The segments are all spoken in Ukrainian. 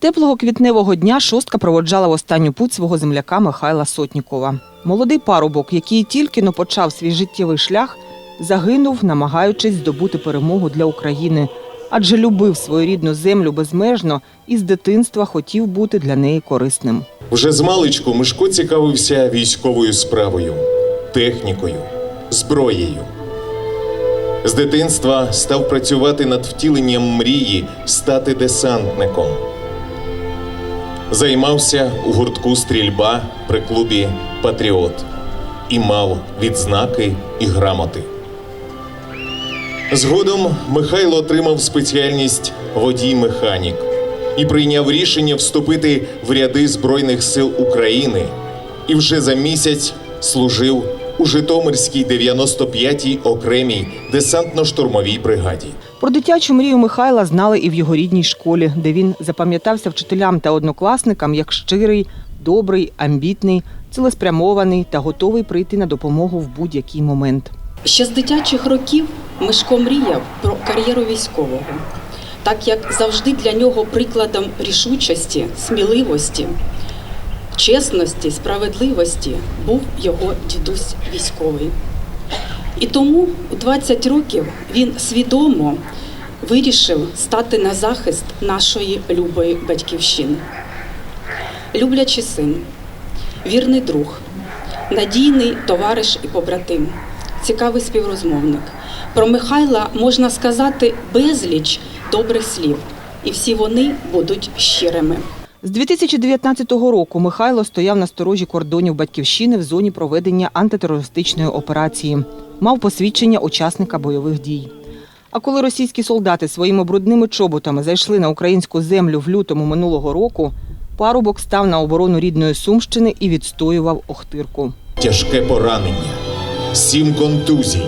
Теплого квітневого дня шостка проводжала в останню путь свого земляка Михайла Сотнікова. Молодий парубок, який тільки но почав свій життєвий шлях, загинув, намагаючись здобути перемогу для України, адже любив свою рідну землю безмежно і з дитинства хотів бути для неї корисним. Вже з маличку Мишко цікавився військовою справою, технікою, зброєю. З дитинства став працювати над втіленням мрії стати десантником. Займався у гуртку стрільба при клубі Патріот і мав відзнаки і грамоти. Згодом Михайло отримав спеціальність водій-механік і прийняв рішення вступити в ряди Збройних сил України і вже за місяць служив у Житомирській 95-й окремій десантно-штурмовій бригаді. Про дитячу мрію Михайла знали і в його рідній школі, де він запам'ятався вчителям та однокласникам як щирий, добрий, амбітний, цілеспрямований та готовий прийти на допомогу в будь-який момент. Ще з дитячих років Мишко мріяв про кар'єру військового, так як завжди для нього прикладом рішучості, сміливості, чесності, справедливості був його дідусь військовий. І тому у 20 років він свідомо вирішив стати на захист нашої любої батьківщини. Люблячий син, вірний друг, надійний товариш і побратим, цікавий співрозмовник. Про Михайла можна сказати безліч добрих слів, і всі вони будуть щирими. З 2019 року Михайло стояв на сторожі кордонів Батьківщини в зоні проведення антитерористичної операції. Мав посвідчення учасника бойових дій. А коли російські солдати своїми брудними чоботами зайшли на українську землю в лютому минулого року, парубок став на оборону рідної Сумщини і відстоював Охтирку. Тяжке поранення, сім контузій.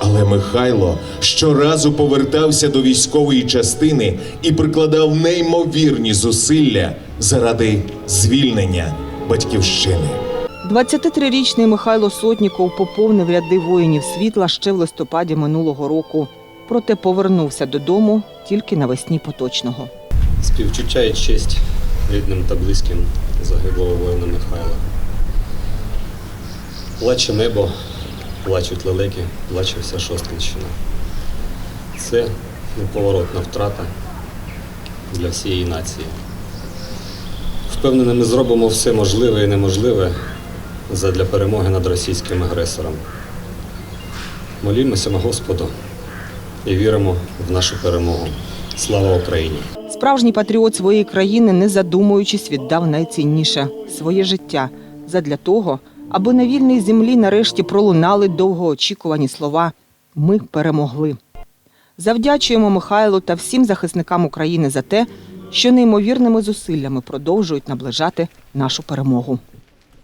Але Михайло щоразу повертався до військової частини і прикладав неймовірні зусилля заради звільнення батьківщини. 23-річний Михайло Сотніков поповнив ряди воїнів світла ще в листопаді минулого року. Проте повернувся додому тільки навесні поточного. Співчуття і честь рідним та близьким загиблого воїна Михайла. Плаче небо, плачуть лелеки, плаче вся Шосткинщина. Це неповоротна втрата для всієї нації. Впевнений, ми зробимо все можливе і неможливе задля перемоги над російським агресором. Молімося на Господу і віримо в нашу перемогу. Слава Україні! Справжній патріот своєї країни, не задумуючись, віддав найцінніше своє життя задля того, аби на вільній землі нарешті пролунали довгоочікувані слова Ми перемогли. Завдячуємо Михайлу та всім захисникам України за те, що неймовірними зусиллями продовжують наближати нашу перемогу.